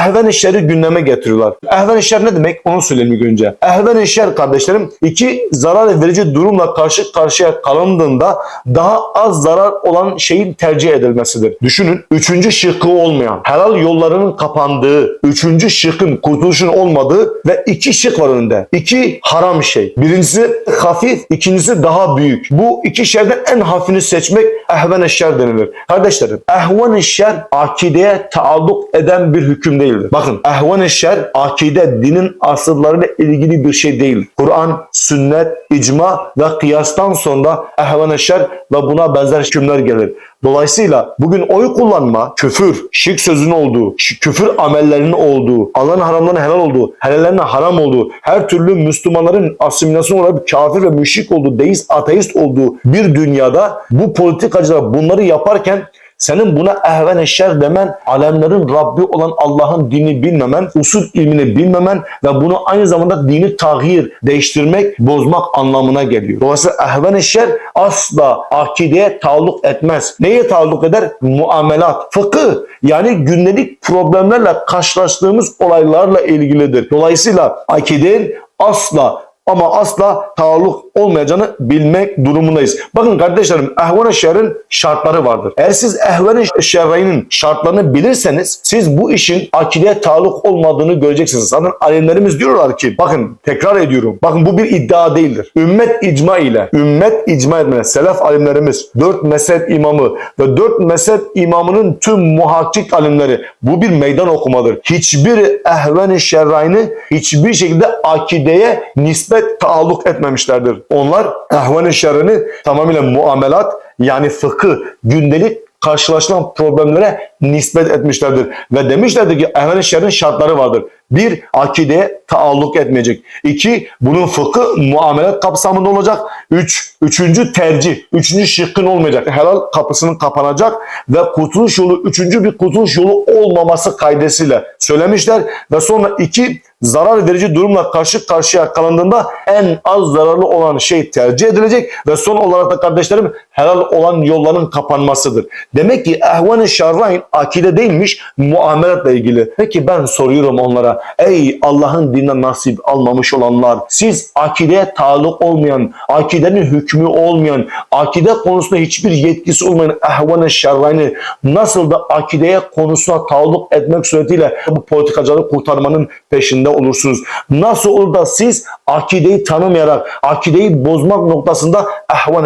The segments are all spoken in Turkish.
ehven şerri gündeme getiriyorlar. Ehven şer ne demek? Onu söyleyeyim önce. Ehven şer kardeşlerim iki zarar verici durumla karşı karşıya kalındığında daha az zarar olan şeyin tercih edilmesidir. Düşünün üçüncü şıkkı olmayan, helal yollarının kapandığı, üçüncü şıkkın kurtuluşun olmadığı ve iki şık var önünde. İki haram şey. Birincisi hafif, ikincisi daha büyük. Bu iki şerden en hafifini seçmek ehven şer denilir. Kardeşlerim, ehven şer akideye taalluk eden bir hüküm değildir. Bakın, ehven şer akide, dinin asıllarıyla ilgili bir şey değil. Kur'an, sünnet, icma ve kıyastan sonra ehven şer ve buna benzer hükümler gelir. Dolayısıyla bugün oy kullanma, küfür, şirk sözünün olduğu, küfür amellerinin olduğu, Allah'ın haramlarına helal olduğu, helallerine haram olduğu, her türlü Müslümanların asimilasyonu olarak kafir ve müşrik olduğu, deist, ateist olduğu bir dünyada bu politikacılar bunları yaparken senin buna ehven şer demen, alemlerin Rabbi olan Allah'ın dini bilmemen, usul ilmini bilmemen ve bunu aynı zamanda dini tahir, değiştirmek, bozmak anlamına geliyor. Dolayısıyla ehven şer asla akideye taalluk etmez. Neye taalluk eder? Muamelat, fıkıh yani gündelik problemlerle karşılaştığımız olaylarla ilgilidir. Dolayısıyla akidenin asla ama asla taalluk olmayacağını bilmek durumundayız. Bakın kardeşlerim ehven-i şerrin şartları vardır. Eğer siz ehven-i şerrinin şartlarını bilirseniz siz bu işin akideye taalluk olmadığını göreceksiniz. Zaten alimlerimiz diyorlar ki bakın tekrar ediyorum. Bakın bu bir iddia değildir. Ümmet icma ile ümmet icma etmene selef alimlerimiz dört mezhep imamı ve dört mezhep imamının tüm muhakkik alimleri bu bir meydan okumadır. Hiçbir ehven-i şerrayni hiçbir şekilde akideye nispet taalluk etmemişlerdir. Onlar ehven-i şerrini tamamıyla muamelat yani fıkıh, gündelik karşılaşılan problemlere nispet etmişlerdir. Ve demişlerdir ki ehven-i şerrin şartları vardır. Bir, akideye taalluk etmeyecek. İki, bunun fıkıh muamelat kapsamında olacak. Üç, üçüncü tercih, üçüncü şıkkın olmayacak. Helal kapısının kapanacak ve kurtuluş yolu, üçüncü bir kurtuluş yolu olmaması kaydesiyle söylemişler. Ve sonra iki, zarar verici durumla karşı karşıya kalındığında en az zararlı olan şey tercih edilecek ve son olarak da kardeşlerim helal olan yolların kapanmasıdır. Demek ki ehven-i şerrain akide değilmiş muamelatla ilgili. Peki ben soruyorum onlara ey Allah'ın dinine nasip almamış olanlar siz akideye taalluk olmayan, akidenin hükmü olmayan, akide konusunda hiçbir yetkisi olmayan ehven-i şerraini nasıl da akideye konusuna taalluk etmek suretiyle bu politikacıları kurtarmanın peşinde olursunuz. Nasıl olur da siz akideyi tanımayarak akideyi bozmak noktasında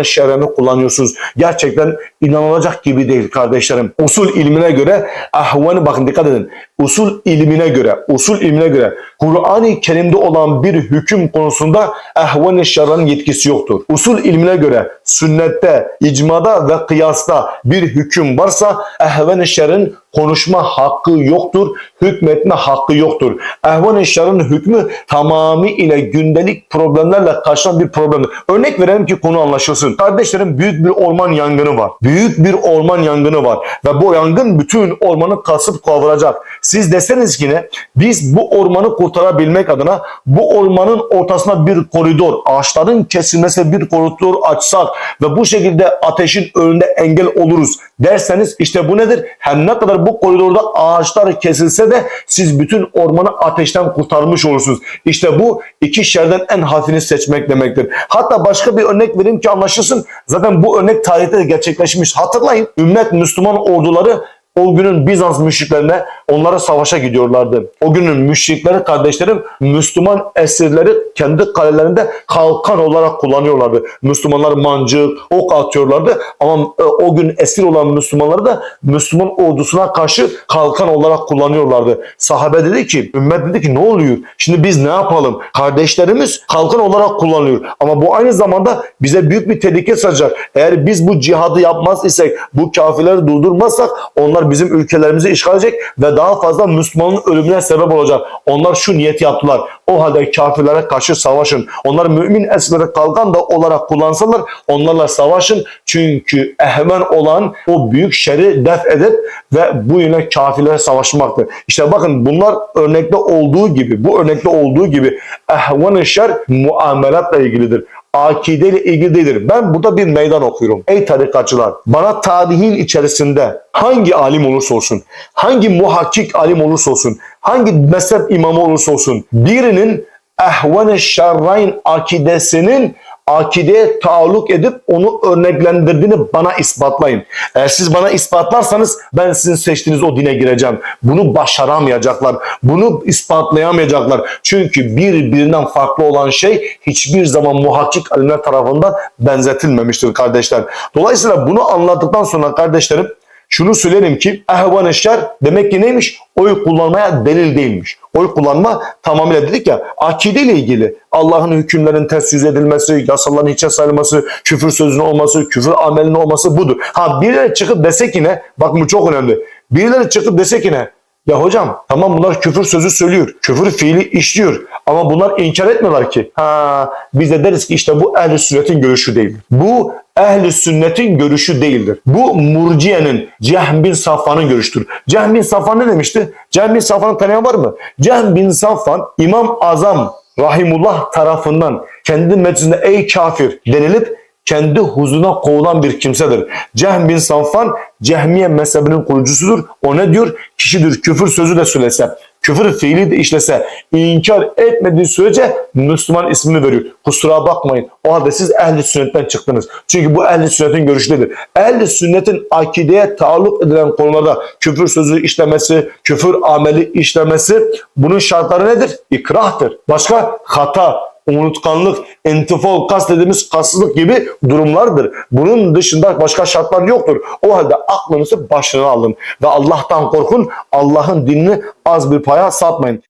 şerrini kullanıyorsunuz. Gerçekten inanılacak gibi değil kardeşlerim. Usul ilmine göre ehven bakın dikkat edin. Usul ilmine göre, usul ilmine göre Kur'an-ı Kerim'de olan bir hüküm konusunda ehven-i şerrin yetkisi yoktur. Usul ilmine göre sünnette, icmada ve kıyasta bir hüküm varsa ehven-i şerrin konuşma hakkı yoktur, hükmetme hakkı yoktur. Ehven-i şerrin hükmü tamamıyla gündelik problemlerle karşılanan bir problemdir. Örnek verelim ki konu anlaşılsın. Kardeşlerim büyük bir orman yangını var. Büyük bir orman yangını var. Ve bu yangın bütün ormanı kasıp kavuracak. Siz deseniz ki ne? Biz bu ormanı kurtarabilmek adına bu ormanın ortasına bir koridor, ağaçların kesilmesi bir koridor açsak ve bu şekilde ateşin önünde engel oluruz derseniz işte bu nedir? Hem ne kadar bu koridorda ağaçlar kesilse de siz bütün ormanı ateşten kurtarmış olursunuz. İşte bu iki şerden en hafifini seçmek demektir. Hatta başka bir örnek vereyim ki anlaşılsın. Zaten bu örnek tarihte gerçekleşmiş. Hatırlayın ümmet Müslüman orduları o günün Bizans müşriklerine onlara savaşa gidiyorlardı. O günün müşrikleri kardeşlerim Müslüman esirleri kendi kalelerinde kalkan olarak kullanıyorlardı. Müslümanlar mancık, ok atıyorlardı ama e, o gün esir olan Müslümanları da Müslüman ordusuna karşı kalkan olarak kullanıyorlardı. Sahabe dedi ki, ümmet dedi ki ne oluyor? Şimdi biz ne yapalım? Kardeşlerimiz kalkan olarak kullanıyor. Ama bu aynı zamanda bize büyük bir tehlike saracak. Eğer biz bu cihadı yapmaz isek, bu kafirleri durdurmazsak onlar bizim ülkelerimizi işgal edecek ve daha fazla Müslümanın ölümüne sebep olacak. Onlar şu niyet yaptılar. O halde kafirlere karşı savaşın. Onlar mümin esirleri kalkan da olarak kullansalar onlarla savaşın. Çünkü ehmen olan o büyük şerri def edip ve bu yine kafirlere savaşmaktır. İşte bakın bunlar örnekte olduğu gibi, bu örnekte olduğu gibi ehven-i şer muamelatla ilgilidir akideyle ilgili değildir. Ben burada bir meydan okuyorum. Ey tarikatçılar bana tarihin içerisinde hangi alim olursa olsun, hangi muhakkik alim olursa olsun, hangi mezhep imamı olursa olsun birinin ehvene şerrayn akidesinin akideye taalluk edip onu örneklendirdiğini bana ispatlayın. Eğer siz bana ispatlarsanız ben sizin seçtiğiniz o dine gireceğim. Bunu başaramayacaklar. Bunu ispatlayamayacaklar. Çünkü birbirinden farklı olan şey hiçbir zaman muhakkik alimler tarafından benzetilmemiştir kardeşler. Dolayısıyla bunu anlattıktan sonra kardeşlerim şunu söylerim ki ehvan şer demek ki neymiş? Oy kullanmaya delil değilmiş. Oy kullanma tamamıyla dedik ya akide ile ilgili Allah'ın hükümlerinin ters yüz edilmesi, yasaların hiçe sayılması, küfür sözünün olması, küfür amelinin olması budur. Ha birileri çıkıp desek yine bak bu çok önemli. Birileri çıkıp desek yine ya hocam tamam bunlar küfür sözü söylüyor. Küfür fiili işliyor. Ama bunlar inkar etmiyorlar ki. Ha biz de deriz ki işte bu ehli sünnetin görüşü değil. Bu ehli sünnetin görüşü değildir. Bu murciyenin Cehm bin Safvan'ın görüştür. Cehm bin Safvan ne demişti? Cehm bin Safvan'ı tanıyan var mı? Cehm bin Safvan İmam Azam Rahimullah tarafından kendi meclisinde ey kafir denilip kendi huzuruna kovulan bir kimsedir. Cehm bin Safvan Cehmiye mezhebinin kurucusudur. O ne diyor? Kişidir küfür sözü de söylese, küfür fiili de işlese, inkar etmediği sürece Müslüman ismini veriyor. Kusura bakmayın. O halde siz ehli sünnetten çıktınız. Çünkü bu ehli sünnetin görüşüdür. Ehli sünnetin akideye taalluk edilen konularda küfür sözü işlemesi, küfür ameli işlemesi bunun şartları nedir? İkrahtır. Başka hata, unutkanlık, entifol, kast dediğimiz kastlık gibi durumlardır. Bunun dışında başka şartlar yoktur. O halde aklınızı başına alın ve Allah'tan korkun. Allah'ın dinini az bir paya satmayın.